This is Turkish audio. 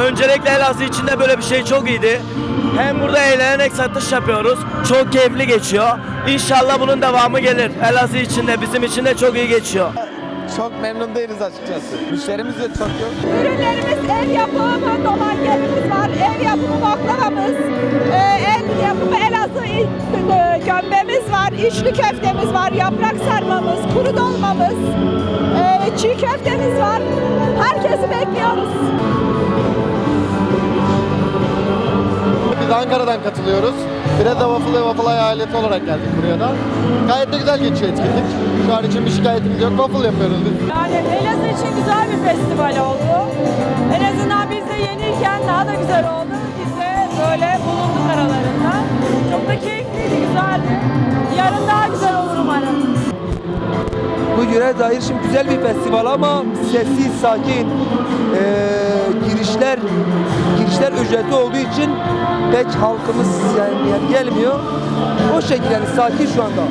Özellikle Elazığ için de böyle bir şey çok iyiydi. Hem burada eğlenerek satış yapıyoruz. Çok keyifli geçiyor. İnşallah bunun devamı gelir. Elazığ için de bizim için de çok iyi geçiyor. Çok memnun değiliz açıkçası. Müşterimiz de çok yok. Ürünlerimiz ev yapımı dolar gelimiz var, ev yapımı baklavamız, el yapımı Elazığ e, gömbemiz var, içli köftemiz var, yaprak sarmamız, kuru dolmamız, e, çiğ köftemiz var. Herkesi bekliyoruz. Ankara'dan katılıyoruz. Freda Waffle ve Waffle ailesi olarak geldik buraya da. Gayet de güzel geçiyor etkinlik. Şu an için bir şikayetimiz yok. Waffle yapıyoruz biz. Yani Elazığ için güzel bir festival oldu. En azından biz de yeniyken daha da güzel oldu. Biz de böyle bulunduk aralarında. Çok da keyifliydi, güzeldi. Yarın daha güzel. Yöre dair şimdi güzel bir festival ama sessiz, sakin. Ee, girişler girişler ücretli olduğu için pek halkımız yani gelmiyor. O şekilde yani sakin şu anda.